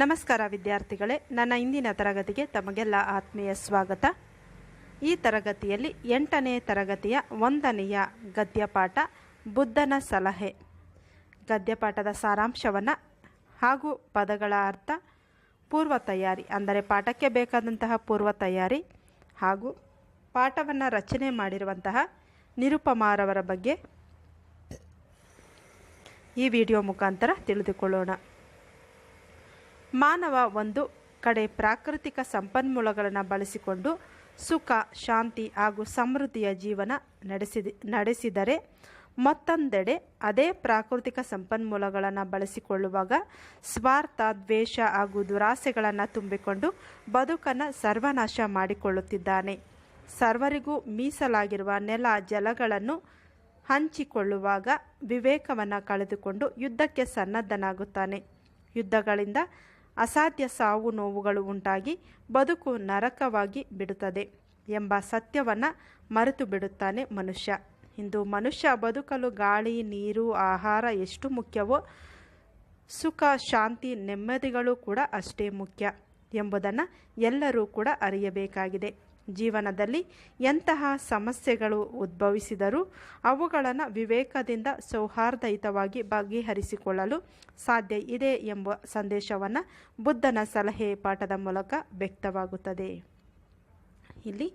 ನಮಸ್ಕಾರ ವಿದ್ಯಾರ್ಥಿಗಳೇ, ನನ್ನ ಇಂದಿನ ತರಗತಿಗೆ ತಮಗೆಲ್ಲ ಆತ್ಮೀಯ ಸ್ವಾಗತ. ಈ ತರಗತಿಯಲ್ಲಿ ಎಂಟನೇ ತರಗತಿಯ ಒಂದನೆಯ ಗದ್ಯಪಾಠ, ಬುದ್ಧನ ಸಲಹೆ. ಗದ್ಯಪಾಠದ ಸಾರಾಂಶವನ್ನು ಹಾಗೂ ಪದಗಳ ಅರ್ಥ, ಪೂರ್ವ ತಯಾರಿ, ಅಂದರೆ ಪಾಠಕ್ಕೆ ಬೇಕಾದಂತಹ ಪೂರ್ವ ತಯಾರಿ ಹಾಗೂ ಪಾಠವನ್ನು ರಚನೆ ಮಾಡಿರುವಂತಹ ನಿರುಪಮಾರವರ ಬಗ್ಗೆ ಈ ವಿಡಿಯೋ ಮುಖಾಂತರ ತಿಳಿದುಕೊಳ್ಳೋಣ. ಮಾನವ ಒಂದು ಕಡೆ ಪ್ರಾಕೃತಿಕ ಸಂಪನ್ಮೂಲಗಳನ್ನು ಬಳಸಿಕೊಂಡು ಸುಖ, ಶಾಂತಿ ಹಾಗೂ ಸಮೃದ್ಧಿಯ ಜೀವನ ನಡೆಸಿದ, ನಡೆಸಿದರೆ ಮತ್ತೊಂದೆಡೆ ಅದೇ ಪ್ರಾಕೃತಿಕ ಸಂಪನ್ಮೂಲಗಳನ್ನು ಬಳಸಿಕೊಳ್ಳುವಾಗ ಸ್ವಾರ್ಥ, ದ್ವೇಷ ಹಾಗೂ ದುರಾಸೆಗಳನ್ನು ತುಂಬಿಕೊಂಡು ಬದುಕನ್ನು ಸರ್ವನಾಶ ಮಾಡಿಕೊಳ್ಳುತ್ತಿದ್ದಾನೆ. ಸರ್ವರಿಗೂ ಮೀಸಲಾಗಿರುವ ನೆಲ, ಜಲಗಳನ್ನು ಹಂಚಿಕೊಳ್ಳುವಾಗ ವಿವೇಕವನ್ನು ಕಳೆದುಕೊಂಡು ಯುದ್ಧಕ್ಕೆ ಸನ್ನದ್ಧನಾಗುತ್ತಾನೆ. ಯುದ್ಧಗಳಿಂದ ಅಸಾಧ್ಯ ಸಾವು ನೋವುಗಳು ಉಂಟಾಗಿ ಬದುಕು ನರಕವಾಗಿ ಬಿಡುತ್ತದೆ ಎಂಬ ಸತ್ಯವನ್ನು ಮರೆತು ಬಿಡುತ್ತಾನೆ ಮನುಷ್ಯ. ಇಂದು ಮನುಷ್ಯ ಬದುಕಲು ಗಾಳಿ, ನೀರು, ಆಹಾರ ಎಷ್ಟು ಮುಖ್ಯವೋ, ಸುಖ, ಶಾಂತಿ, ನೆಮ್ಮದಿಗಳು ಕೂಡ ಅಷ್ಟೇ ಮುಖ್ಯ ಎಂಬುದನ್ನು ಎಲ್ಲರೂ ಕೂಡ ಅರಿಯಬೇಕಾಗಿದೆ. ಜೀವನದಲ್ಲಿ ಎಂತಹ ಸಮಸ್ಯೆಗಳು ಉದ್ಭವಿಸಿದರೂ ಅವುಗಳನ್ನು ವಿವೇಕದಿಂದ ಸೌಹಾರ್ದಯುತವಾಗಿ ಬಗೆಹರಿಸಿಕೊಳ್ಳಲು ಸಾಧ್ಯ ಇದೆ ಎಂಬ ಸಂದೇಶವನ್ನು ಬುದ್ಧನ ಸಲಹೆ ಪಾಠದ ಮೂಲಕ ವ್ಯಕ್ತವಾಗುತ್ತದೆ. ಇಲ್ಲಿ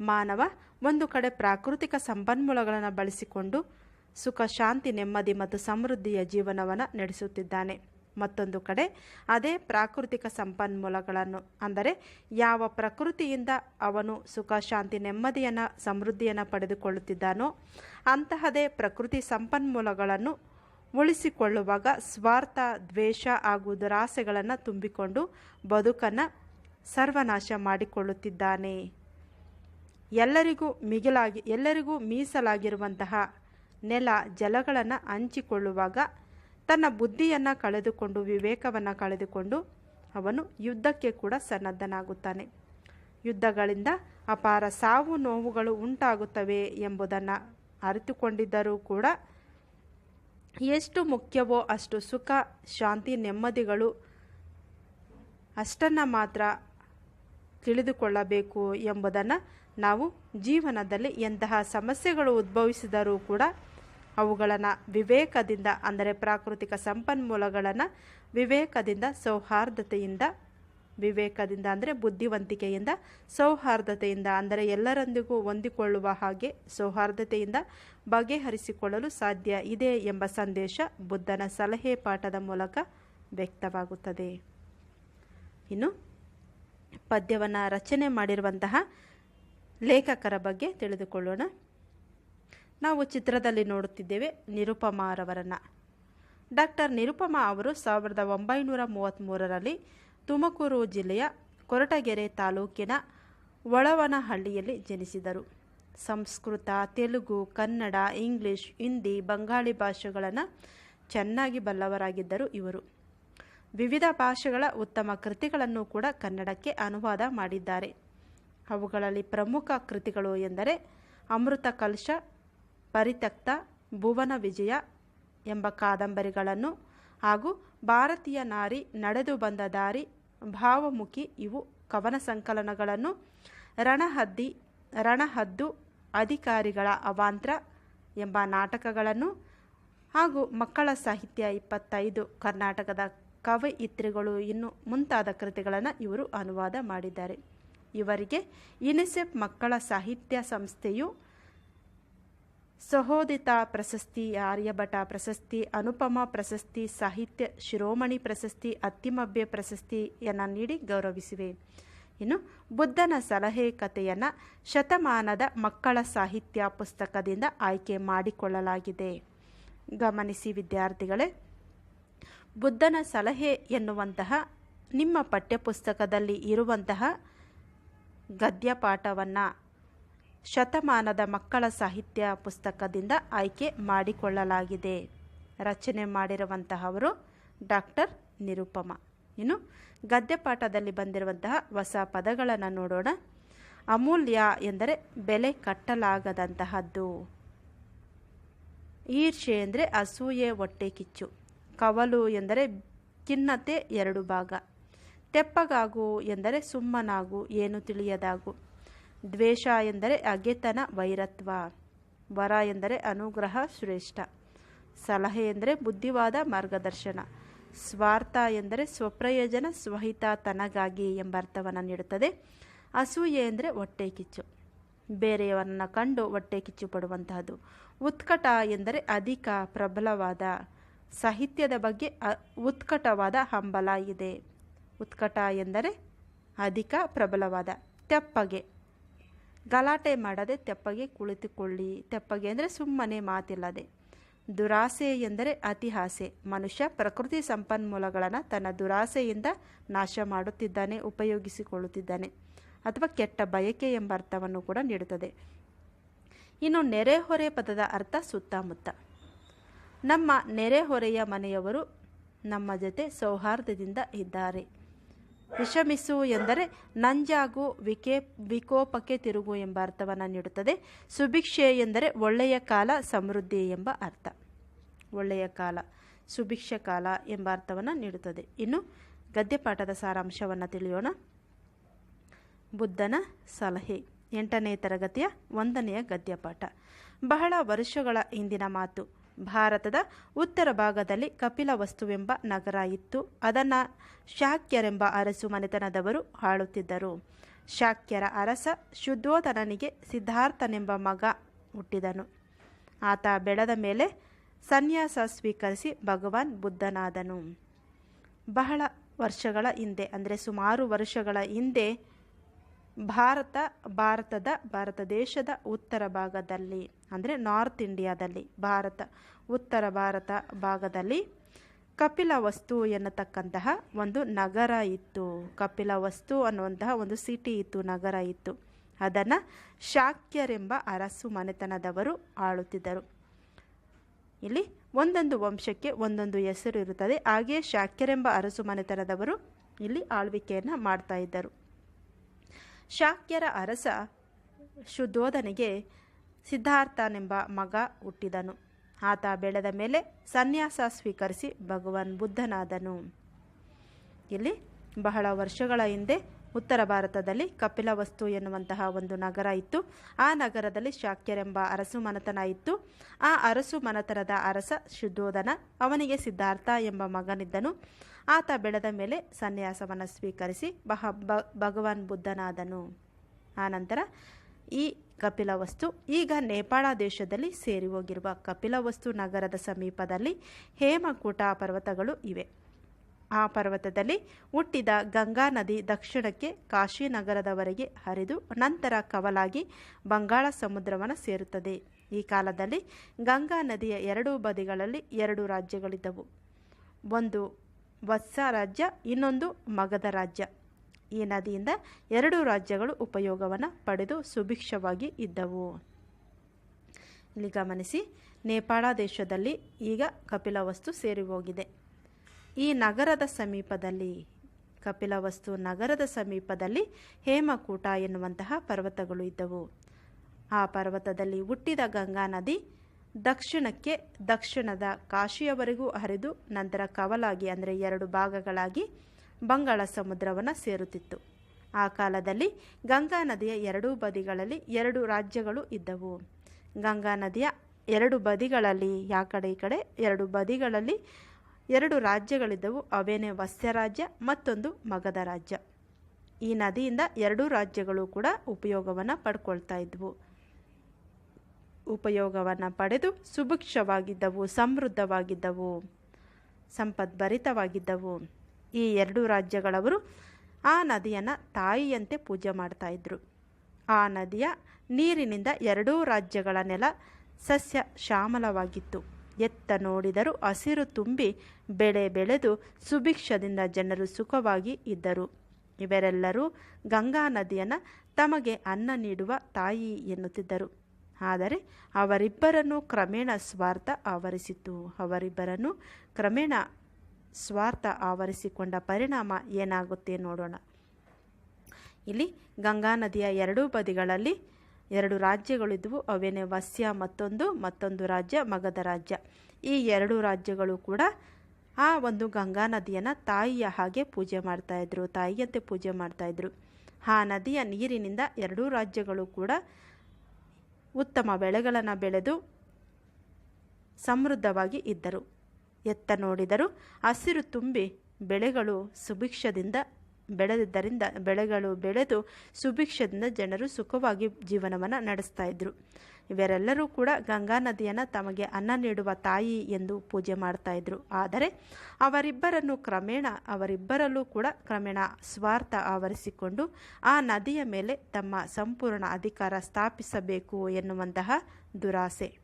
ಮಾನವ ಒಂದು ಕಡೆ ಪ್ರಾಕೃತಿಕ ಸಂಪನ್ಮೂಲಗಳನ್ನು ಬಳಸಿಕೊಂಡು ಸುಖ, ಶಾಂತಿ, ನೆಮ್ಮದಿ ಮತ್ತು ಸಮೃದ್ಧಿಯ ಜೀವನವನ್ನು ನಡೆಸುತ್ತಿದ್ದಾನೆ. ಮತ್ತೊಂದು ಕಡೆ, ಅದೇ ಪ್ರಾಕೃತಿಕ ಸಂಪನ್ಮೂಲಗಳನ್ನು, ಅಂದರೆ ಯಾವ ಪ್ರಕೃತಿಯಿಂದ ಅವನು ಸುಖ, ಶಾಂತಿ, ನೆಮ್ಮದಿಯನ್ನು, ಸಮೃದ್ಧಿಯನ್ನು ಪಡೆದುಕೊಳ್ಳುತ್ತಿದ್ದಾನೋ, ಅಂತಹದೇ ಪ್ರಕೃತಿ ಸಂಪನ್ಮೂಲಗಳನ್ನು ಉಳಿಸಿಕೊಳ್ಳುವಾಗ ಸ್ವಾರ್ಥ, ದ್ವೇಷ ಹಾಗೂ ದುರಾಸೆಗಳನ್ನು ತುಂಬಿಕೊಂಡು ಬದುಕನ್ನು ಸರ್ವನಾಶ ಮಾಡಿಕೊಳ್ಳುತ್ತಿದ್ದಾನೆ. ಎಲ್ಲರಿಗೂ ಮಿಗಿಲಾಗಿ, ಎಲ್ಲರಿಗೂ ಮೀಸಲಾಗಿರುವಂತಹ ನೆಲ, ಜಲಗಳನ್ನು ಹಂಚಿಕೊಳ್ಳುವಾಗ ತನ್ನ ಬುದ್ಧಿಯನ್ನು ಕಳೆದುಕೊಂಡು, ವಿವೇಕವನ್ನು ಕಳೆದುಕೊಂಡು ಅವನು ಯುದ್ಧಕ್ಕೆ ಕೂಡ ಸನ್ನದ್ಧನಾಗುತ್ತಾನೆ. ಯುದ್ಧಗಳಿಂದ ಅಪಾರ ಸಾವು ನೋವುಗಳು ಉಂಟಾಗುತ್ತವೆ ಎಂಬುದನ್ನು ಅರಿತುಕೊಂಡಿದ್ದರೂ ಕೂಡ ಎಷ್ಟು ಮುಖ್ಯವೋ ಅಷ್ಟು ಸುಖ, ಶಾಂತಿ, ನೆಮ್ಮದಿಗಳು ಅಷ್ಟನ್ನು ಮಾತ್ರ ತಿಳಿದುಕೊಳ್ಳಬೇಕು ಎಂಬುದನ್ನು ನಾವು ಜೀವನದಲ್ಲಿ ಎಂತಹ ಸಮಸ್ಯೆಗಳು ಉದ್ಭವಿಸಿದರೂ ಕೂಡ ಅವುಗಳನ್ನು ವಿವೇಕದಿಂದ, ಅಂದರೆ ಪ್ರಾಕೃತಿಕ ಸಂಪನ್ಮೂಲಗಳನ್ನು ವಿವೇಕದಿಂದ, ಸೌಹಾರ್ದತೆಯಿಂದ, ವಿವೇಕದಿಂದ ಅಂದರೆ ಬುದ್ಧಿವಂತಿಕೆಯಿಂದ, ಸೌಹಾರ್ದತೆಯಿಂದ ಅಂದರೆ ಎಲ್ಲರೊಂದಿಗೂ ಹೊಂದಿಕೊಳ್ಳುವ ಹಾಗೆ ಸೌಹಾರ್ದತೆಯಿಂದ ಬಗೆಹರಿಸಿಕೊಳ್ಳಲು ಸಾಧ್ಯ ಇದೆ ಎಂಬ ಸಂದೇಶ ಬುದ್ಧನ ಸಲಹೆ ಪಾಠದ ಮೂಲಕ ವ್ಯಕ್ತವಾಗುತ್ತದೆ. ಇನ್ನು ಪದ್ಯವನ್ನು ರಚನೆ ಮಾಡಿರುವಂತಹ ಲೇಖಕರ ಬಗ್ಗೆ ತಿಳಿದುಕೊಳ್ಳೋಣ. ನಾವು ಚಿತ್ರದಲ್ಲಿ ನೋಡುತ್ತಿದ್ದೇವೆ ನಿರುಪಮಾರವರನ್ನು ಡಾಕ್ಟರ್ ನಿರುಪಮಾ ಅವರು ಸಾವಿರದ ಒಂಬೈನೂರ ಮೂವತ್ತ್ಮೂರರಲ್ಲಿ ತುಮಕೂರು ಜಿಲ್ಲೆಯ ಕೊರಟಗೆರೆ ತಾಲೂಕಿನ ಒಳವನಹಳ್ಳಿಯಲ್ಲಿ ಜನಿಸಿದರು. ಸಂಸ್ಕೃತ, ತೆಲುಗು, ಕನ್ನಡ, ಇಂಗ್ಲಿಷ್, ಹಿಂದಿ, ಬಂಗಾಳಿ ಭಾಷೆಗಳನ್ನು ಚೆನ್ನಾಗಿ ಬಲ್ಲವರಾಗಿದ್ದರು ಇವರು. ವಿವಿಧ ಭಾಷೆಗಳ ಉತ್ತಮ ಕೃತಿಗಳನ್ನು ಕೂಡ ಕನ್ನಡಕ್ಕೆ ಅನುವಾದ ಮಾಡಿದ್ದಾರೆ. ಅವುಗಳಲ್ಲಿ ಪ್ರಮುಖ ಕೃತಿಗಳು ಎಂದರೆ ಅಮೃತ ಕಲಶ ಪರಿತ್ಯಕ್ತ ಭುವನ ವಿಜಯ ಎಂಬ ಕಾದಂಬರಿಗಳನ್ನು ಹಾಗೂ ಭಾರತೀಯ ನಾರಿ ನಡೆದು ಬಂದ ದಾರಿ, ಭಾವಮುಖಿ ಇವು ಕವನ ಸಂಕಲನಗಳನ್ನು ರಣಹದ್ದಿ, ರಣಹದ್ದು ಅಧಿಕಾರಿಗಳ ಅವಾಂತ್ರ ಎಂಬ ನಾಟಕಗಳನ್ನು ಹಾಗೂ ಮಕ್ಕಳ ಸಾಹಿತ್ಯ ಇಪ್ಪತ್ತೈದು ಕರ್ನಾಟಕದ ಕವಯಿತ್ರಿಗಳು ಇನ್ನು ಮುಂತಾದ ಕೃತಿಗಳನ್ನು ಇವರು ಅನುವಾದ ಮಾಡಿದ್ದಾರೆ. ಇವರಿಗೆ ಯುನಿಸೆಫ್ ಮಕ್ಕಳ ಸಾಹಿತ್ಯ ಸಂಸ್ಥೆಯು ಸಹೋದಿತ ಪ್ರಶಸ್ತಿ, ಆರ್ಯಭಟ ಪ್ರಶಸ್ತಿ, ಅನುಪಮ ಪ್ರಶಸ್ತಿ, ಸಾಹಿತ್ಯ ಶಿರೋಮಣಿ ಪ್ರಶಸ್ತಿ ಅತ್ತಿಮಬ್ಬೆ ಪ್ರಶಸ್ತಿಯನ್ನು ನೀಡಿ ಗೌರವಿಸಿವೆ. ಇನ್ನು ಬುದ್ಧನ ಸಲಹೆ ಕಥೆಯನ್ನು ಶತಮಾನದ ಮಕ್ಕಳ ಸಾಹಿತ್ಯ ಪುಸ್ತಕದಿಂದ ಆಯ್ಕೆ ಮಾಡಿಕೊಳ್ಳಲಾಗಿದೆ. ಗಮನಿಸಿ ವಿದ್ಯಾರ್ಥಿಗಳೇ, ಬುದ್ಧನ ಸಲಹೆ ಎನ್ನುವಂತಹ ನಿಮ್ಮ ಪಠ್ಯಪುಸ್ತಕದಲ್ಲಿ ಇರುವಂತಹ ಗದ್ಯಪಾಠವನ್ನು ಶತಮಾನದ ಮಕ್ಕಳ ಸಾಹಿತ್ಯ ಪುಸ್ತಕದಿಂದ ಆಯ್ಕೆ ಮಾಡಿಕೊಳ್ಳಲಾಗಿದೆ. ರಚನೆ ಮಾಡಿರುವಂತಹವರು ಡಾಕ್ಟರ್ ನಿರುಪಮ. ಇನ್ನು ಗದ್ಯಪಾಠದಲ್ಲಿ ಬಂದಿರುವಂತಹ ಹೊಸ ಪದಗಳನ್ನು ನೋಡೋಣ. ಅಮೂಲ್ಯ ಎಂದರೆ ಬೆಲೆ ಕಟ್ಟಲಾಗದಂತಹದ್ದು. ಈರ್ಷೆ ಎಂದರೆ ಅಸೂಯೆ, ಹೊಟ್ಟೆ ಕಿಚ್ಚು. ಕವಲು ಎಂದರೆ ಖಿನ್ನತೆ ಎರಡು ಭಾಗ. ತೆಪ್ಪಗಾಗು ಎಂದರೆ ಸುಮ್ಮನಾಗು, ಏನು ತಿಳಿಯದಾಗು. ದ್ವೇಷ ಎಂದರೆ ಅಗೆತನ, ವೈರತ್ವ. ವರ ಎಂದರೆ ಅನುಗ್ರಹ, ಶ್ರೇಷ್ಠ. ಸಲಹೆ ಎಂದರೆ ಬುದ್ಧಿವಾದ ಮಾರ್ಗದರ್ಶನ. ಸ್ವಾರ್ಥ ಎಂದರೆ ಸ್ವಪ್ರಯೋಜನ, ಸ್ವಹಿತ ತನಗಾಗಿ ಎಂಬ ಅರ್ಥವನ್ನು ನೀಡುತ್ತದೆ. ಅಸೂಯೆ ಎಂದರೆ ಹೊಟ್ಟೆ ಕಿಚ್ಚು. ಬೇರೆಯವರನ್ನು ಕಂಡು ಹೊಟ್ಟೆ ಕಿಚ್ಚು ಪಡುವಂತಹದ್ದು. ಉತ್ಕಟ ಎಂದರೆ ಅಧಿಕ, ಪ್ರಬಲವಾದ. ಸಾಹಿತ್ಯದ ಬಗ್ಗೆ ಉತ್ಕಟವಾದ ಹಂಬಲ ಇದೆ. ಉತ್ಕಟ ಎಂದರೆ ಅಧಿಕ, ಪ್ರಬಲವಾದ. ತೆಪ್ಪಗೆ. ಗಲಾಟೆ ಮಾಡದೆ ತೆಪ್ಪಗೆ ಕುಳಿತುಕೊಳ್ಳಿ. ತೆಪ್ಪಗೆ ಅಂದರೆ ಸುಮ್ಮನೆ ಮಾತಿಲ್ಲದೆ. ದುರಾಸೆ ಎಂದರೆ ಅತಿಹಾಸೆ. ಮನುಷ್ಯ ಪ್ರಕೃತಿ ಸಂಪನ್ಮೂಲಗಳನ್ನು ತನ್ನ ದುರಾಸೆಯಿಂದ ನಾಶ ಮಾಡುತ್ತಿದ್ದಾನೆ, ಉಪಯೋಗಿಸಿಕೊಳ್ಳುತ್ತಿದ್ದಾನೆ ಅಥವಾ ಕೆಟ್ಟ ಬಯಕೆ ಎಂಬ ಅರ್ಥವನ್ನು ಕೂಡ ನೀಡುತ್ತದೆ. ಇನ್ನು ನೆರೆಹೊರೆ ಪದದ ಅರ್ಥ ಸುತ್ತಮುತ್ತ. ನಮ್ಮ ನೆರೆಹೊರೆಯ ಮನೆಯವರು ನಮ್ಮ ಜೊತೆ ಸೌಹಾರ್ದದಿಂದ ಇದ್ದಾರೆ. ವಿಷಮಿಸು ಎಂದರೆ ನಂಜಾಗು ವಿಕೆ, ವಿಕೋಪಕ್ಕೆ ತಿರುಗು ಎಂಬ ಅರ್ಥವನ್ನು ನೀಡುತ್ತದೆ. ಸುಭಿಕ್ಷೆ ಎಂದರೆ ಒಳ್ಳೆಯ ಕಾಲ, ಸಮೃದ್ಧಿ ಎಂಬ ಅರ್ಥ. ಒಳ್ಳೆಯ ಕಾಲ, ಸುಭಿಕ್ಷ ಕಾಲ ಎಂಬ ಅರ್ಥವನ್ನು ನೀಡುತ್ತದೆ. ಇನ್ನು ಗದ್ಯಪಾಠದ ಸಾರಾಂಶವನ್ನು ತಿಳಿಯೋಣ. ಬುದ್ಧನ ಸಲಹೆ. ಎಂಟನೇ ತರಗತಿಯ ಒಂದನೆಯ ಗದ್ಯಪಾಠ. ಬಹಳ ವರ್ಷಗಳ ಹಿಂದಿನ ಮಾತು. ಭಾರತದ ಉತ್ತರ ಭಾಗದಲ್ಲಿ ಕಪಿಲವಸ್ತುವೆಂಬ ನಗರ ಇತ್ತು. ಅದನ್ನು ಶಾಕ್ಯರೆಂಬ ಅರಸು ಮನೆತನದವರು ಆಳುತ್ತಿದ್ದರು ಶಾಕ್ಯರ ಅರಸ ಶುದ್ಧೋಧನನಿಗೆ ಸಿದ್ಧಾರ್ಥನೆಂಬ ಮಗ ಹುಟ್ಟಿದನು. ಆತ ಬೆಳೆದ ಮೇಲೆ ಸನ್ಯಾಸ ಸ್ವೀಕರಿಸಿ ಭಗವಾನ್ ಬುದ್ಧನಾದನು. ಬಹಳ ವರ್ಷಗಳ ಹಿಂದೆ, ಅಂದರೆ ಸುಮಾರು ವರ್ಷಗಳ ಹಿಂದೆ ಭಾರತ, ಭಾರತದ, ಭಾರತ ದೇಶದ ಉತ್ತರ ಭಾಗದಲ್ಲಿ, ಅಂದರೆ ನಾರ್ತ್ ಇಂಡಿಯಾದಲ್ಲಿ, ಭಾರತ, ಉತ್ತರ ಭಾರತ ಭಾಗದಲ್ಲಿ ಕಪಿಲವಸ್ತು ಎನ್ನತಕ್ಕಂತಹ ಒಂದು ನಗರ ಇತ್ತು. ಕಪಿಲವಸ್ತು ಅನ್ನುವಂತಹ ಒಂದು ಸಿಟಿ ಇತ್ತು, ನಗರ ಇತ್ತು. ಅದನ್ನು ಶಾಕ್ಯರೆಂಬ ಅರಸು ಮನೆತನದವರು ಆಳುತ್ತಿದ್ದರು. ಇಲ್ಲಿ ಒಂದೊಂದು ವಂಶಕ್ಕೆ ಒಂದೊಂದು ಹೆಸರು ಇರುತ್ತದೆ. ಹಾಗೆಯೇ ಶಾಕ್ಯರೆಂಬ ಅರಸು ಮನೆತನದವರು ಇಲ್ಲಿ ಆಳ್ವಿಕೆಯನ್ನು ಮಾಡ್ತಾ ಇದ್ದರು. ಶಾಕ್ಯರ ಅರಸ ಶುದ್ಧೋಧನಿಗೆ ಸಿದ್ಧಾರ್ಥನೆಂಬ ಮಗ ಹುಟ್ಟಿದನು. ಆತ ಬೆಳೆದ ಮೇಲೆ ಸನ್ಯಾಸ ಸ್ವೀಕರಿಸಿ ಭಗವಾನ್ ಬುದ್ಧನಾದನು. ಇಲ್ಲಿ ಬಹಳ ವರ್ಷಗಳ ಹಿಂದೆ ಉತ್ತರ ಭಾರತದಲ್ಲಿ ಕಪಿಲವಸ್ತು ಎನ್ನುವಂತಹ ಒಂದು ನಗರ ಇತ್ತು. ಆ ನಗರದಲ್ಲಿ ಶಾಕ್ಯರೆಂಬ ಅರಸು ಮನತನ ಇತ್ತು. ಆ ಅರಸು ಮನತನದ ಅರಸ ಶುದ್ಧೋಧನ ಅವನಿಗೆ ಸಿದ್ಧಾರ್ಥ ಎಂಬ ಮಗನಿದ್ದನು. ಆತ ಬೆಳೆದ ಮೇಲೆ ಸನ್ಯಾಸವನ್ನು ಸ್ವೀಕರಿಸಿ ಬಹ ಭಗವಾನ್ ಬುದ್ಧನಾದನು. ಆನಂತರ ಈ ಕಪಿಲವಸ್ತು ಈಗ ನೇಪಾಳ ದೇಶದಲ್ಲಿ ಸೇರಿ ಹೋಗಿರುವ ಕಪಿಲವಸ್ತು ನಗರದ ಸಮೀಪದಲ್ಲಿ ಹೇಮಕೂಟ ಪರ್ವತಗಳು ಇವೆ. ಆ ಪರ್ವತದಲ್ಲಿ ಹುಟ್ಟಿದ ಗಂಗಾ ನದಿ ದಕ್ಷಿಣಕ್ಕೆ ಕಾಶಿ ನಗರದವರೆಗೆ ಹರಿದು ನಂತರ ಕವಲಾಗಿ ಬಂಗಾಳ ಸಮುದ್ರವನ್ನು ಸೇರುತ್ತದೆ. ಈ ಕಾಲದಲ್ಲಿ ಗಂಗಾ ನದಿಯ ಎರಡೂ ಬದಿಗಳಲ್ಲಿ ಎರಡು ರಾಜ್ಯಗಳಿದ್ದವು. ಒಂದು ವತ್ಸ ರಾಜ್ಯ, ಇನ್ನೊಂದು ಮಗಧ ರಾಜ್ಯ. ಈ ನದಿಯಿಂದ ಎರಡು ರಾಜ್ಯಗಳು ಉಪಯೋಗವನ್ನು ಪಡೆದು ಸುಭಿಕ್ಷವಾಗಿ ಇದ್ದವು. ಇಲ್ಲಿ ಗಮನಿಸಿ, ನೇಪಾಳ ದೇಶದಲ್ಲಿ ಈಗ ಕಪಿಲವಸ್ತು ಸೇರಿ ಹೋಗಿದೆ ಈ ನಗರದ ಸಮೀಪದಲ್ಲಿ, ಕಪಿಲವಸ್ತು ನಗರದ ಸಮೀಪದಲ್ಲಿ ಹೇಮಕೂಟ ಎನ್ನುವಂತಹ ಪರ್ವತಗಳು ಇದ್ದವು. ಆ ಪರ್ವತದಲ್ಲಿ ಹುಟ್ಟಿದ ಗಂಗಾ ನದಿ ದಕ್ಷಿಣಕ್ಕೆ, ದಕ್ಷಿಣದ ಕಾಶಿಯವರೆಗೂ ಹರಿದು ನಂತರ ಕವಲಾಗಿ ಅಂದರೆ ಎರಡು ಭಾಗಗಳಾಗಿ ಬಂಗಾಳ ಸಮುದ್ರವನ್ನು ಸೇರುತ್ತಿತ್ತು. ಆ ಕಾಲದಲ್ಲಿ ಗಂಗಾ ನದಿಯ ಎರಡೂ ಬದಿಗಳಲ್ಲಿ ಎರಡು ರಾಜ್ಯಗಳು ಇದ್ದವು. ಗಂಗಾ ನದಿಯ ಎರಡು ಬದಿಗಳಲ್ಲಿ, ಯಾ ಕಡೆ ಈ ಕಡೆ, ಎರಡು ಬದಿಗಳಲ್ಲಿ ಎರಡು ರಾಜ್ಯಗಳಿದ್ದವು. ಅವೇನೇ ವಸ್ಯ ರಾಜ್ಯ ಮತ್ತೊಂದು ಮಗಧ ರಾಜ್ಯ ಈ ನದಿಯಿಂದ ಎರಡೂ ರಾಜ್ಯಗಳು ಕೂಡ ಉಪಯೋಗವನ್ನು ಪಡ್ಕೊಳ್ತಾ ಇದ್ವು. ಉಪಯೋಗವನ್ನು ಪಡೆದು ಸುಭಿಕ್ಷವಾಗಿದ್ದವು, ಸಮೃದ್ಧವಾಗಿದ್ದವು, ಸಂಪದ್ಭರಿತವಾಗಿದ್ದವು. ಈ ಎರಡೂ ರಾಜ್ಯಗಳವರು ಆ ನದಿಯನ್ನು ತಾಯಿಯಂತೆ ಪೂಜೆ ಮಾಡ್ತಾ ಇದ್ರು. ಆ ನದಿಯ ನೀರಿನಿಂದ ಎರಡೂ ರಾಜ್ಯಗಳ ನೆಲ ಸಸ್ಯ ಶ್ಯಾಮಲವಾಗಿತ್ತು. ಎತ್ತ ನೋಡಿದರೂ ಹಸಿರು ತುಂಬಿ ಬೆಳೆ ಬೆಳೆದು ಸುಭಿಕ್ಷದಿಂದ ಜನರು ಸುಖವಾಗಿ ಇದ್ದರು. ಇವರೆಲ್ಲರೂ ಗಂಗಾ ನದಿಯನ್ನು ತಮಗೆ ಅನ್ನ ನೀಡುವ ತಾಯಿ ಎನ್ನುತ್ತಿದ್ದರು. ಆದರೆ ಅವರಿಬ್ಬರನ್ನು ಕ್ರಮೇಣ ಸ್ವಾರ್ಥ ಆವರಿಸಿತು. ಅವರಿಬ್ಬರನ್ನು ಕ್ರಮೇಣ ಸ್ವಾರ್ಥ ಆವರಿಸಿಕೊಂಡ ಪರಿಣಾಮ ಏನಾಗುತ್ತೆ ನೋಡೋಣ. ಇಲ್ಲಿ ಗಂಗಾ ನದಿಯ ಎರಡೂ ಬದಿಗಳಲ್ಲಿ ಎರಡು ರಾಜ್ಯಗಳಿದ್ವು. ಅವೇನೇ ವಸ್ಯ ಮತ್ತೊಂದು ಮತ್ತೊಂದು ರಾಜ್ಯ ಮಗಧ ರಾಜ್ಯ. ಈ ಎರಡು ರಾಜ್ಯಗಳು ಕೂಡ ಆ ಒಂದು ಗಂಗಾ ನದಿಯನ್ನು ತಾಯಿಯ ಹಾಗೆ ಪೂಜೆ ಮಾಡ್ತಾಯಿದ್ರು ತಾಯಿಯಂತೆ ಪೂಜೆ ಮಾಡ್ತಾಯಿದ್ರು ಆ ನದಿಯ ನೀರಿನಿಂದ ಎರಡೂ ರಾಜ್ಯಗಳು ಕೂಡ ಉತ್ತಮ ಬೆಳೆಗಳನ್ನು ಬೆಳೆದು ಸಮೃದ್ಧವಾಗಿ ಇದ್ದರು. ಎತ್ತ ನೋಡಿದರು ಹಸಿರು ತುಂಬಿ ಬೆಳೆಗಳು ಸುಭಿಕ್ಷದಿಂದ ಬೆಳೆದಿದ್ದರಿಂದ ಬೆಳೆಗಳು ಬೆಳೆದು ಸುಭಿಕ್ಷದಿಂದ ಜನರು ಸುಖವಾಗಿ ಜೀವನವನ್ನು ನಡೆಸ್ತಾ ಇದ್ರು. ಇವರೆಲ್ಲರೂ ಕೂಡ ಗಂಗಾ ನದಿಯನ್ನು ತಮಗೆ ಅನ್ನ ನೀಡುವ ತಾಯಿ ಎಂದು ಪೂಜೆ ಮಾಡ್ತಾ ಇದ್ರು. ಆದರೆ ಅವರಿಬ್ಬರನ್ನು ಕ್ರಮೇಣ, ಅವರಿಬ್ಬರಲ್ಲೂ ಕೂಡ ಕ್ರಮೇಣ ಸ್ವಾರ್ಥ ಆವರಿಸಿಕೊಂಡು ಆ ನದಿಯ ಮೇಲೆ ತಮ್ಮ ಸಂಪೂರ್ಣ ಅಧಿಕಾರ ಸ್ಥಾಪಿಸಬೇಕು ಎನ್ನುವಂತಹ ದುರಾಸೆ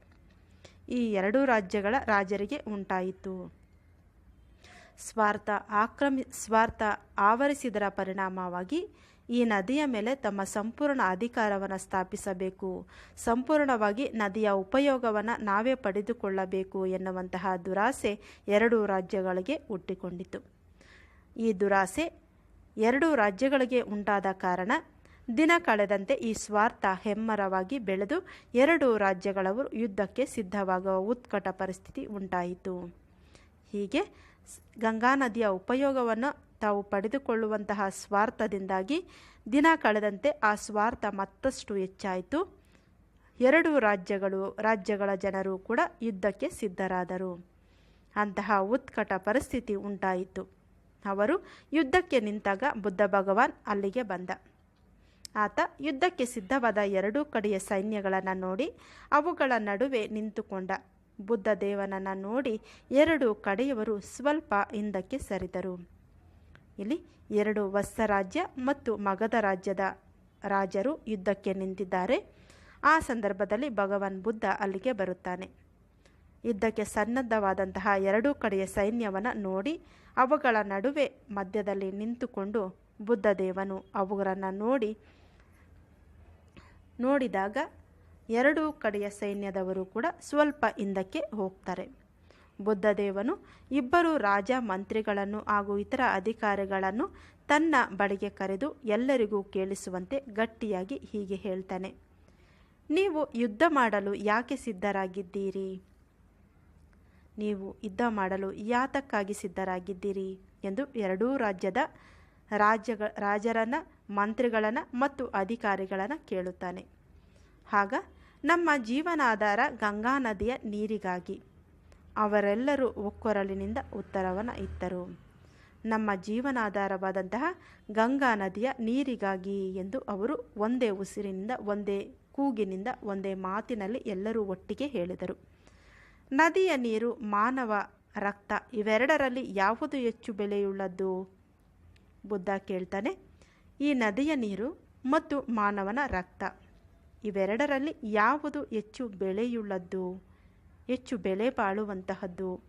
ಈ ಎರಡೂ ರಾಜ್ಯಗಳ ರಾಜರಿಗೆ ಉಂಟಾಯಿತು. ಸ್ವಾರ್ಥ ಆಕ್ರಮಿ, ಸ್ವಾರ್ಥ ಆವರಿಸಿದರ ಪರಿಣಾಮವಾಗಿ ಈ ನದಿಯ ಮೇಲೆ ತಮ್ಮ ಸಂಪೂರ್ಣ ಅಧಿಕಾರವನ್ನು ಸ್ಥಾಪಿಸಬೇಕು. ಸಂಪೂರ್ಣವಾಗಿ ನದಿಯ ಉಪಯೋಗವನ್ನು ನಾವೇ ಪಡೆದುಕೊಳ್ಳಬೇಕು ಎನ್ನುವಂತಹ ದುರಾಸೆ ಎರಡೂ ರಾಜ್ಯಗಳಿಗೆ ಹುಟ್ಟಿಕೊಂಡಿತು. ಈ ದುರಾಸೆ ಎರಡೂ ರಾಜ್ಯಗಳಿಗೆ ಉಂಟಾದ ಕಾರಣ ದಿನ ಕಳೆದಂತೆ ಈ ಸ್ವಾರ್ಥ ಹೆಮ್ಮರವಾಗಿ ಬೆಳೆದು ಎರಡೂ ರಾಜ್ಯಗಳವರು ಯುದ್ಧಕ್ಕೆ ಸಿದ್ಧವಾಗುವ ಉತ್ಕಟ ಪರಿಸ್ಥಿತಿ ಉಂಟಾಯಿತು. ಹೀಗೆ ಗಂಗಾ ನದಿಯ ಉಪಯೋಗವನ್ನು ತಾವು ಪಡೆದುಕೊಳ್ಳುವಂತಹ ಸ್ವಾರ್ಥದಿಂದಾಗಿ ದಿನ ಕಳೆದಂತೆ ಆ ಸ್ವಾರ್ಥ ಮತ್ತಷ್ಟು ಹೆಚ್ಚಾಯಿತು. ಎರಡು ರಾಜ್ಯಗಳು, ರಾಜ್ಯಗಳ ಜನರು ಕೂಡ ಯುದ್ಧಕ್ಕೆ ಸಿದ್ಧರಾದರು. ಅಂತಹ ಉತ್ಕಟ ಪರಿಸ್ಥಿತಿ ಉಂಟಾಯಿತು. ಅವರು ಯುದ್ಧಕ್ಕೆ ನಿಂತಾಗ ಬುದ್ಧ ಭಗವಾನ್ ಅಲ್ಲಿಗೆ ಬಂದ. ಆತ ಯುದ್ಧಕ್ಕೆ ಸಿದ್ಧವಾದ ಎರಡೂ ಕಡೆಯ ಸೈನ್ಯಗಳನ್ನು ನೋಡಿ ಅವುಗಳ ನಡುವೆ ನಿಂತುಕೊಂಡ. ಬುದ್ಧ ದೇವನನ್ನು ನೋಡಿ ಎರಡು ಕಡೆಯವರು ಸ್ವಲ್ಪ ಹಿಂದಕ್ಕೆ ಸರಿದರು. ಇಲ್ಲಿ ಎರಡು ಹೊಸ ರಾಜ್ಯ ಮತ್ತು ಮಗಧ ರಾಜ್ಯದ ರಾಜರು ಯುದ್ಧಕ್ಕೆ ನಿಂತಿದ್ದಾರೆ. ಆ ಸಂದರ್ಭದಲ್ಲಿ ಭಗವಾನ್ ಬುದ್ಧ ಅಲ್ಲಿಗೆ ಬರುತ್ತಾನೆ. ಯುದ್ಧಕ್ಕೆ ಸನ್ನದ್ಧವಾದಂತಹ ಎರಡೂ ಕಡೆಯ ಸೈನ್ಯವನ್ನು ನೋಡಿ ಅವುಗಳ ನಡುವೆ ಮಧ್ಯದಲ್ಲಿ ನಿಂತುಕೊಂಡು ಬುದ್ಧದೇವನು ಅವುಗಳನ್ನು ನೋಡಿ, ನೋಡಿದಾಗ ಎರಡೂ ಕಡೆಯ ಸೈನ್ಯದವರು ಕೂಡ ಸ್ವಲ್ಪ ಹಿಂದಕ್ಕೆ ಹೋಗ್ತಾರೆ. ಬುದ್ಧದೇವನು ಇಬ್ಬರು ರಾಜ ಮಂತ್ರಿಗಳನ್ನು ಹಾಗೂ ಇತರ ಅಧಿಕಾರಿಗಳನ್ನು ತನ್ನ ಬಳಿಗೆ ಕರೆದು ಎಲ್ಲರಿಗೂ ಕೇಳಿಸುವಂತೆ ಗಟ್ಟಿಯಾಗಿ ಹೀಗೆ ಹೇಳ್ತಾನೆ, ನೀವು ಯುದ್ಧ ಮಾಡಲು ಯಾಕೆ ಸಿದ್ಧರಾಗಿದ್ದೀರಿ? ನೀವು ಯುದ್ಧ ಮಾಡಲು ಯಾತಕ್ಕಾಗಿ ಸಿದ್ಧರಾಗಿದ್ದೀರಿ? ಎಂದು ಎರಡೂ ರಾಜ್ಯದ ರಾಜ್ಯಗ ರಾಜರನ್ನ, ಮಂತ್ರಿಗಳನ್ನು ಮತ್ತು ಅಧಿಕಾರಿಗಳನ್ನು ಕೇಳುತ್ತಾನೆ. ಆಗ ನಮ್ಮ ಜೀವನಾಧಾರ ಗಂಗಾ ನದಿಯ ನೀರಿಗಾಗಿ. ಅವರೆಲ್ಲರೂ ಒಕ್ಕೊರಲಿನಿಂದ ಉತ್ತರವನ್ನು ಇತ್ತರು. ನಮ್ಮ ಜೀವನಾಧಾರವಾದಂತಹ ಗಂಗಾ ನದಿಯ ನೀರಿಗಾಗಿ ಎಂದು ಅವರು ಒಂದೇ ಉಸಿರಿನಿಂದ, ಒಂದೇ ಕೂಗಿನಿಂದ, ಒಂದೇ ಮಾತಿನಲ್ಲಿ ಎಲ್ಲರೂ ಒಟ್ಟಿಗೆ ಹೇಳಿದರು. ನದಿಯ ನೀರು, ಮಾನವ ರಕ್ತ ಇವೆರಡರಲ್ಲಿ ಯಾವುದು ಹೆಚ್ಚು ಬೆಲೆಯುಳ್ಳದ್ದು? ಬುದ್ಧ ಕೇಳ್ತಾನೆ, ಈ ನದಿಯ ನೀರು ಮತ್ತು ಮಾನವನ ರಕ್ತ. ಇವೆರಡರಲ್ಲಿ ಯಾವುದು ಹೆಚ್ಚು ಬೆಲೆಯುಳ್ಳದ್ದು? ಹೆಚ್ಚು ಬೆಲೆ ಬಾಳುವಂತಹದ್ದು?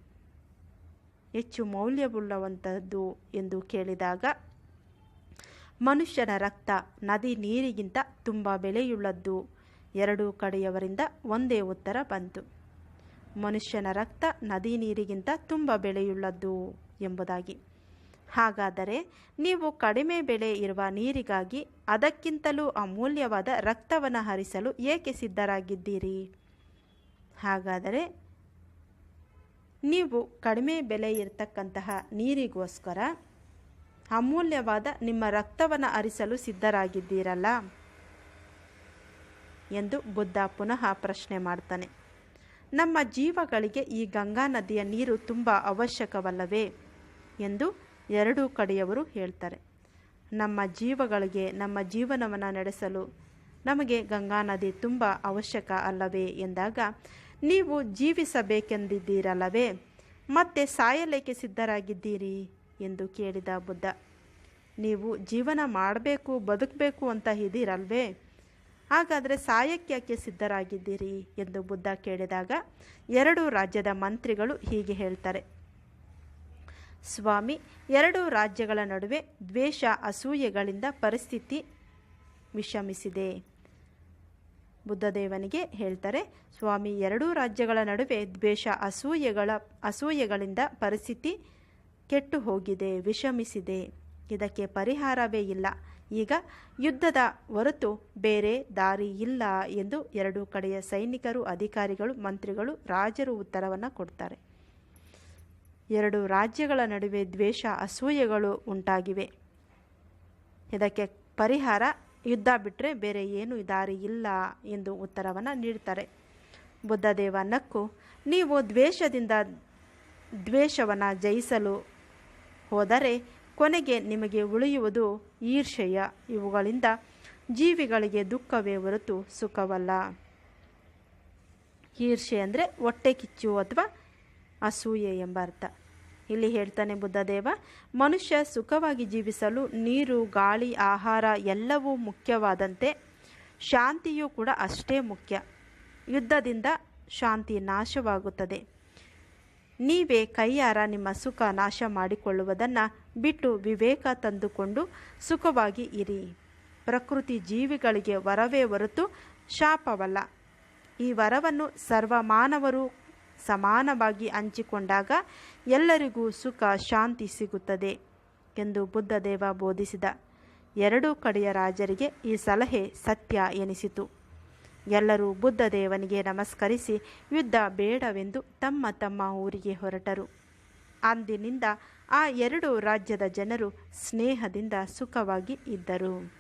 ಹೆಚ್ಚು ಮೌಲ್ಯವುಳ್ಳವಂತಹದ್ದು ಎಂದು ಕೇಳಿದಾಗ, ಮನುಷ್ಯನ ರಕ್ತ ನದಿ ನೀರಿಗಿಂತ ತುಂಬ ಬೆಲೆಯುಳ್ಳದ್ದು. ಎರಡೂ ಕಡೆಯವರಿಂದ ಒಂದೇ ಉತ್ತರ ಬಂತು. ಮನುಷ್ಯನ ರಕ್ತ ನದಿ ನೀರಿಗಿಂತ ತುಂಬ ಬೆಲೆಯುಳ್ಳದ್ದು ಎಂಬುದಾಗಿ. ಹಾಗಾದರೆ ನೀವು ಕಡಿಮೆ ಬೆಲೆ ಇರುವ ನೀರಿಗಾಗಿ ಅದಕ್ಕಿಂತಲೂ ಅಮೂಲ್ಯವಾದ ರಕ್ತವನ್ನು ಹರಿಸಲು ಏಕೆ ಸಿದ್ಧರಾಗಿದ್ದೀರಿ? ಹಾಗಾದರೆ ನೀವು ಕಡಿಮೆ ಬೆಲೆ ಇರತಕ್ಕಂತಹ ನೀರಿಗೋಸ್ಕರ ಅಮೂಲ್ಯವಾದ ನಿಮ್ಮ ರಕ್ತವನ್ನು ಹರಿಸಲು ಸಿದ್ಧರಾಗಿದ್ದೀರಲ್ಲ? ಎಂದು ಬುದ್ಧ ಪುನಃ ಪ್ರಶ್ನೆ ಮಾಡ್ತಾನೆ. ನಮ್ಮ ಜೀವಗಳಿಗೆ ಈ ಗಂಗಾ ನದಿಯ ನೀರು ತುಂಬ ಅವಶ್ಯಕವಲ್ಲವೇ? ಎಂದು ಎರಡೂ ಕಡೆಯವರು ಹೇಳ್ತಾರೆ, ನಮ್ಮ ಜೀವಗಳಿಗೆ, ನಮ್ಮ ಜೀವನವನ್ನು ನಡೆಸಲು ನಮಗೆ ಗಂಗಾ ನದಿ ತುಂಬ ಅವಶ್ಯಕ ಅಲ್ಲವೇ ಎಂದಾಗ, ನೀವು ಜೀವಿಸಬೇಕೆಂದಿದ್ದೀರಲ್ಲವೇ, ಮತ್ತೆ ಸಾಯಲೇಕೆ ಸಿದ್ಧರಾಗಿದ್ದೀರಿ ಎಂದು ಕೇಳಿದ ಬುದ್ಧ, ನೀವು ಜೀವನ ಮಾಡಬೇಕು, ಬದುಕಬೇಕು ಅಂತ ಇದ್ದೀರಲ್ವೇ, ಹಾಗಾದರೆ ಸಾಯಕ್ಕೆ ಯಾಕೆ ಸಿದ್ಧರಾಗಿದ್ದೀರಿ ಎಂದು ಬುದ್ಧ ಕೇಳಿದಾಗ, ಎರಡು ರಾಜ್ಯದ ಮಂತ್ರಿಗಳು ಹೀಗೆ ಹೇಳ್ತಾರೆ. ಸ್ವಾಮಿ, ಎರಡು ರಾಜ್ಯಗಳ ನಡುವೆ ದ್ವೇಷ, ಅಸೂಯೆಗಳಿಂದ ಪರಿಸ್ಥಿತಿ ವಿಷಮಿಸಿದೆ. ಬುದ್ಧದೇವನಿಗೆ ಹೇಳ್ತಾರೆ, ಸ್ವಾಮಿ, ಎರಡೂ ರಾಜ್ಯಗಳ ನಡುವೆ ದ್ವೇಷ, ಅಸೂಯೆಗಳ, ಅಸೂಯೆಗಳಿಂದ ಪರಿಸ್ಥಿತಿ ಕೆಟ್ಟು ಹೋಗಿದೆ ವಿಷಮಿಸಿದೆ. ಇದಕ್ಕೆ ಪರಿಹಾರವೇ ಇಲ್ಲ. ಈಗ ಯುದ್ಧದ ಹೊರತು ಬೇರೆ ದಾರಿ ಇಲ್ಲ ಎಂದು ಎರಡೂ ಕಡೆಯ ಸೈನಿಕರು, ಅಧಿಕಾರಿಗಳು, ಮಂತ್ರಿಗಳು ರಾಜರು ಉತ್ತರವನ್ನು ಕೊಡ್ತಾರೆ. ಎರಡು ರಾಜ್ಯಗಳ ನಡುವೆ ದ್ವೇಷ, ಅಸೂಯೆಗಳು ಉಂಟಾಗಿವೆ. ಇದಕ್ಕೆ ಪರಿಹಾರ, ಯುದ್ಧ ಬಿಟ್ಟರೆ ಬೇರೆ ಏನು ದಾರಿ ಇಲ್ಲ ಎಂದು ಉತ್ತರವನ್ನು ನೀಡ್ತಾರೆ. ಬುದ್ಧದೇವ ನಕ್ಕು ನೀವು ದ್ವೇಷದಿಂದ ದ್ವೇಷವನ್ನು ಜಯಿಸಲು ಹೋದರೆ ಕೊನೆಗೆ ನಿಮಗೆ ಉಳಿಯುವುದು ಈರ್ಷೆಯ ಇವುಗಳಿಂದ ಜೀವಿಗಳಿಗೆ ದುಃಖವೇ ಹೊರತು ಸುಖವಲ್ಲ. ಈರ್ಷೆ ಅಂದರೆ ಹೊಟ್ಟೆ ಕಿಚ್ಚು ಅಥವಾ ಅಸೂಯೆ ಎಂಬ ಅರ್ಥ. ಇಲ್ಲಿ ಹೇಳ್ತಾನೆ ಬುದ್ಧದೇವ, ಮನುಷ್ಯ ಸುಖವಾಗಿ ಜೀವಿಸಲು ನೀರು, ಗಾಳಿ, ಆಹಾರ ಎಲ್ಲವೂ ಮುಖ್ಯವಾದಂತೆ ಶಾಂತಿಯೂ ಕೂಡ ಅಷ್ಟೇ ಮುಖ್ಯ. ಯುದ್ಧದಿಂದ ಶಾಂತಿ ನಾಶವಾಗುತ್ತದೆ. ನೀವೇ ಕೈಯಾರ ನಿಮ್ಮ ಸುಖ ನಾಶ ಮಾಡಿಕೊಳ್ಳುವುದನ್ನು ಬಿಟ್ಟು ವಿವೇಕ ತಂದುಕೊಂಡು ಸುಖವಾಗಿ ಇರಿ. ಪ್ರಕೃತಿ ಜೀವಿಗಳಿಗೆ ವರವೇ ಹೊರತು ಶಾಪವಲ್ಲ. ಈ ವರವನ್ನು ಸರ್ವಮಾನವರು ಸಮಾನವಾಗಿ ಹಂಚಿಕೊಂಡಾಗ ಎಲ್ಲರಿಗೂ ಸುಖ, ಶಾಂತಿ ಸಿಗುತ್ತದೆ ಎಂದು ಬುದ್ಧದೇವ ಬೋಧಿಸಿದ ಎರಡೂ ಕಡೆಯ ರಾಜರಿಗೆ ಈ ಸಲಹೆ ಸತ್ಯ ಎನಿಸಿತು. ಎಲ್ಲರೂ ಬುದ್ಧದೇವನಿಗೆ ನಮಸ್ಕರಿಸಿ, ಯುದ್ಧ ಬೇಡವೆಂದು ತಮ್ಮ ತಮ್ಮ ಊರಿಗೆ ಹೊರಟರು. ಅಂದಿನಿಂದ ಆ ಎರಡು ರಾಜ್ಯದ ಜನರು ಸ್ನೇಹದಿಂದ ಸುಖವಾಗಿ ಇದ್ದರು.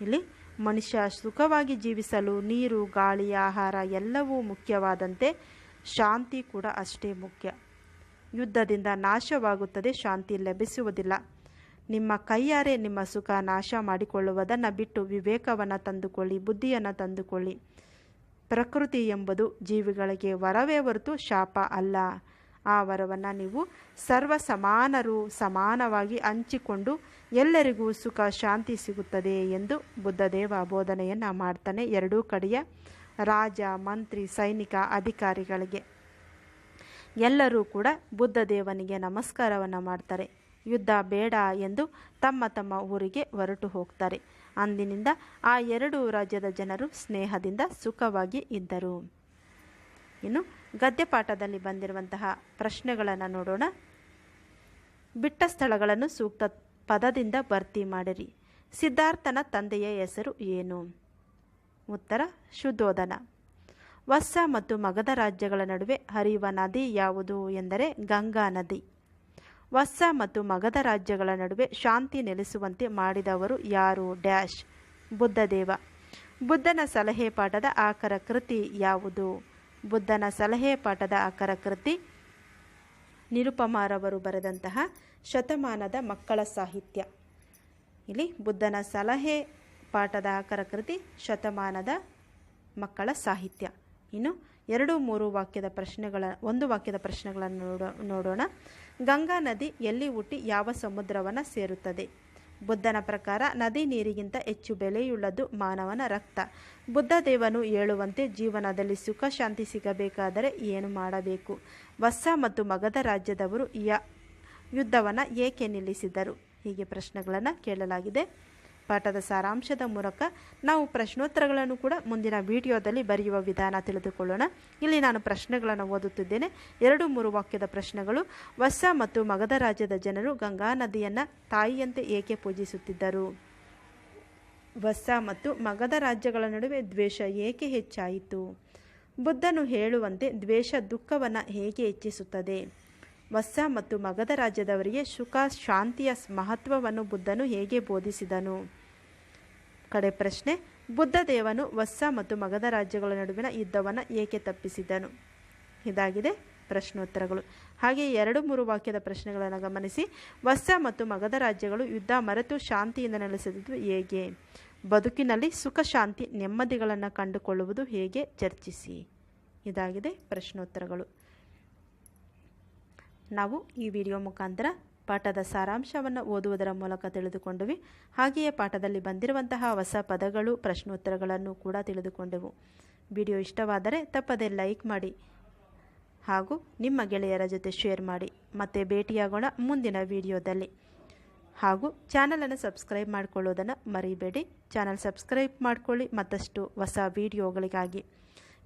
ಇಲ್ಲಿ ಮನುಷ್ಯ ಸುಖವಾಗಿ ಜೀವಿಸಲು ನೀರು, ಗಾಳಿ, ಆಹಾರ ಎಲ್ಲವೂ ಮುಖ್ಯವಾದಂತೆ ಶಾಂತಿ ಕೂಡ ಅಷ್ಟೇ ಮುಖ್ಯ. ಯುದ್ಧದಿಂದ ನಾಶವಾಗುತ್ತದೆ, ಶಾಂತಿ ಲಭಿಸುವುದಿಲ್ಲ. ನಿಮ್ಮ ಕೈಯಾರೆ ನಿಮ್ಮ ಸುಖ ನಾಶ ಮಾಡಿಕೊಳ್ಳುವುದನ್ನು ಬಿಟ್ಟು ವಿವೇಕವನ್ನು ತಂದುಕೊಳ್ಳಿ, ಬುದ್ಧಿಯನ್ನು ತಂದುಕೊಳ್ಳಿ. ಪ್ರಕೃತಿ ಎಂಬುದು ಜೀವಿಗಳಿಗೆ ವರವೇ ಹೊರತು ಶಾಪ ಅಲ್ಲ. ಆ ವರವನ್ನು ನೀವು ಸರ್ವ ಸಮಾನರು ಸಮಾನವಾಗಿ ಹಂಚಿಕೊಂಡು ಎಲ್ಲರಿಗೂ ಸುಖ ಶಾಂತಿ ಸಿಗುತ್ತದೆ ಎಂದು ಬುದ್ಧದೇವ ಬೋಧನೆಯನ್ನು ಮಾಡ್ತಾನೆ ಎರಡೂ ಕಡೆಯ ರಾಜ, ಮಂತ್ರಿ, ಸೈನಿಕ, ಅಧಿಕಾರಿಗಳಿಗೆ. ಎಲ್ಲರೂ ಕೂಡ ಬುದ್ಧ ದೇವನಿಗೆ ನಮಸ್ಕಾರವನ್ನು ಮಾಡ್ತಾರೆ. ಯುದ್ಧ ಬೇಡ ಎಂದು ತಮ್ಮ ತಮ್ಮ ಊರಿಗೆ ಹೊರಟು ಹೋಗ್ತಾರೆ. ಅಂದಿನಿಂದ ಆ ಎರಡು ರಾಜ್ಯದ ಜನರು ಸ್ನೇಹದಿಂದ ಸುಖವಾಗಿ ಇದ್ದರು. ಇನ್ನು ಗದ್ಯಪಾಠದಲ್ಲಿ ಬಂದಿರುವಂತಹ ಪ್ರಶ್ನೆಗಳನ್ನು ನೋಡೋಣ. ಬಿಟ್ಟ ಸ್ಥಳಗಳನ್ನು ಸೂಕ್ತ ಪದದಿಂದ ಭರ್ತಿ ಮಾಡಿರಿ. ಸಿದ್ಧಾರ್ಥನ ತಂದೆಯ ಹೆಸರು ಏನು? ಉತ್ತರ ಶುದ್ಧೋಧನ ವತ್ಸ ಮತ್ತು ಮಗಧ ರಾಜ್ಯಗಳ ನಡುವೆ ಹರಿಯುವ ನದಿ ಯಾವುದು ಎಂದರೆ ಗಂಗಾ ನದಿ. ವತ್ಸ ಮತ್ತು ಮಗಧ ರಾಜ್ಯಗಳ ನಡುವೆ ಶಾಂತಿ ನೆಲೆಸುವಂತೆ ಮಾಡಿದವರು ಯಾರು? ಡ್ಯಾಶ್. ಬುದ್ಧದೇವ. ಬುದ್ಧನ ಸಲಹೆ ಪಾಠದ ಆಕರ ಕೃತಿ ಯಾವುದು? ಬುದ್ಧನ ಸಲಹೆ ಪಾಠದ ಆಕರ ಕೃತಿ. ನಿರುಪಮಾರವರು ಬರೆದಂತಹ ಶತಮಾನದ ಮಕ್ಕಳ ಸಾಹಿತ್ಯ. ಇಲ್ಲಿ ಬುದ್ಧನ ಸಲಹೆ ಪಾಠದ ಆಕರ ಕೃತಿ ಶತಮಾನದ ಮಕ್ಕಳ ಸಾಹಿತ್ಯ. ಇನ್ನು ಎರಡು ಮೂರು ವಾಕ್ಯದ ಪ್ರಶ್ನೆಗಳ, ಒಂದು ವಾಕ್ಯದ ಪ್ರಶ್ನೆಗಳನ್ನು ನೋಡೋ, ನೋಡೋಣ. ಗಂಗಾ ನದಿ ಎಲ್ಲಿ ಹುಟ್ಟಿ ಯಾವ ಸಮುದ್ರವನ್ನು ಸೇರುತ್ತದೆ? ಬುದ್ಧನ ಪ್ರಕಾರ ನದಿ ನೀರಿಗಿಂತ ಹೆಚ್ಚು ಬೆಲೆಯುಳ್ಳದು ಮಾನವನ ರಕ್ತ. ಬುದ್ಧ ದೇವನು ಹೇಳುವಂತೆ ಜೀವನದಲ್ಲಿ ಸುಖ, ಶಾಂತಿ ಸಿಗಬೇಕಾದರೆ ಏನು ಮಾಡಬೇಕು? ವತ್ಸ ಮತ್ತು ಮಗಧ ರಾಜ್ಯದವರು ಯ, ಯುದ್ಧವನ್ನು ಏಕೆ ನಿಲ್ಲಿಸಿದರು ಹೀಗೆ ಪ್ರಶ್ನೆಗಳನ್ನು ಕೇಳಲಾಗಿದೆ. ಪಾಠದ ಸಾರಾಂಶದ ಮೂಲಕ ನಾವು ಪ್ರಶ್ನೋತ್ತರಗಳನ್ನು ಕೂಡ ಮುಂದಿನ ವಿಡಿಯೋದಲ್ಲಿ ಬರೆಯುವ ವಿಧಾನ ತಿಳಿದುಕೊಳ್ಳೋಣ. ಇಲ್ಲಿ ನಾನು ಪ್ರಶ್ನೆಗಳನ್ನು ಓದುತ್ತಿದ್ದೇನೆ. ಎರಡು ಮೂರು ವಾಕ್ಯದ ಪ್ರಶ್ನೆಗಳು. ವಸ್ಸ ಮತ್ತು ಮಗಧ ರಾಜ್ಯದ ಜನರು ಗಂಗಾ ನದಿಯನ್ನು ತಾಯಿಯಂತೆ ಏಕೆ ಪೂಜಿಸುತ್ತಿದ್ದರು? ವಸ್ಸ ಮತ್ತು ಮಗಧ ರಾಜ್ಯಗಳ ನಡುವೆ ದ್ವೇಷ ಏಕೆ ಹೆಚ್ಚಾಯಿತು? ಬುದ್ಧನು ಹೇಳುವಂತೆ ದ್ವೇಷ ದುಃಖವನ್ನು ಹೇಗೆ ಹೆಚ್ಚಿಸುತ್ತದೆ? ವಸ್ಸ ಮತ್ತು ಮಗಧ ರಾಜ್ಯದವರಿಗೆ ಸುಖ, ಶಾಂತಿಯ ಮಹತ್ವವನ್ನು ಬುದ್ಧನು ಹೇಗೆ ಬೋಧಿಸಿದನು? ಕಡೆ ಪ್ರಶ್ನೆ ಬುದ್ಧ ದೇವನು ವತ್ಸ ಮತ್ತು ಮಗಧ ರಾಜ್ಯಗಳ ನಡುವಿನ ಯುದ್ಧವನ್ನು ಏಕೆ ತಪ್ಪಿಸಿದನು? ಇದಾಗಿದೆ ಪ್ರಶ್ನೋತ್ತರಗಳು. ಹಾಗೆ ಎರಡು ಮೂರು ವಾಕ್ಯದ ಪ್ರಶ್ನೆಗಳನ್ನು ಗಮನಿಸಿ. ವತ್ಸ ಮತ್ತು ಮಗಧ ರಾಜ್ಯಗಳು ಯುದ್ಧ ಮರೆತು ಶಾಂತಿಯಿಂದ ನೆಲೆಸಿದ್ದು ಹೇಗೆ? ಬದುಕಿನಲ್ಲಿ ಸುಖ, ಶಾಂತಿ, ನೆಮ್ಮದಿಗಳನ್ನು ಕಂಡುಕೊಳ್ಳುವುದು ಹೇಗೆ? ಚರ್ಚಿಸಿ. ಇದಾಗಿದೆ ಪ್ರಶ್ನೋತ್ತರಗಳು. ನಾವು ಈ ವಿಡಿಯೋ ಮುಖಾಂತರ ಪಾಠದ ಸಾರಾಂಶವನ್ನು ಓದುವುದರ ಮೂಲಕ ತಿಳಿದುಕೊಂಡಿವಿ. ಹಾಗೆಯೇ ಪಾಠದಲ್ಲಿ ಬಂದಿರುವಂತಹ ಹೊಸ ಪದಗಳು, ಪ್ರಶ್ನೋತ್ತರಗಳನ್ನು ಕೂಡ ತಿಳಿದುಕೊಂಡೆವು. ವಿಡಿಯೋ ಇಷ್ಟವಾದರೆ ತಪ್ಪದೆ ಲೈಕ್ ಮಾಡಿ ಹಾಗೂ ನಿಮ್ಮ ಗೆಳೆಯರ ಜೊತೆ ಶೇರ್ ಮಾಡಿ. ಮತ್ತೆ ಭೇಟಿಯಾಗೋಣ ಮುಂದಿನ ವಿಡಿಯೋದಲ್ಲಿ. ಹಾಗೂ ಚಾನಲನ್ನು ಸಬ್ಸ್ಕ್ರೈಬ್ ಮಾಡಿಕೊಳ್ಳೋದನ್ನು ಮರಿಬೇಡಿ. ಚಾನಲ್ ಸಬ್ಸ್ಕ್ರೈಬ್ ಮಾಡಿಕೊಳ್ಳಿ. ಮತ್ತಷ್ಟು ಹೊಸ ವಿಡಿಯೋಗಳಿಗಾಗಿ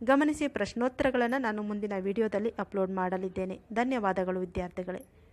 ಗಮನಿಸಿ ಪ್ರಶ್ನೋತ್ತರಗಳನ್ನು ನಾನು ಮುಂದಿನ ವಿಡಿಯೋದಲ್ಲಿ ಅಪ್ಲೋಡ್ ಮಾಡಲಿದ್ದೇನೆ. ಧನ್ಯವಾದಗಳು ವಿದ್ಯಾರ್ಥಿಗಳೇ.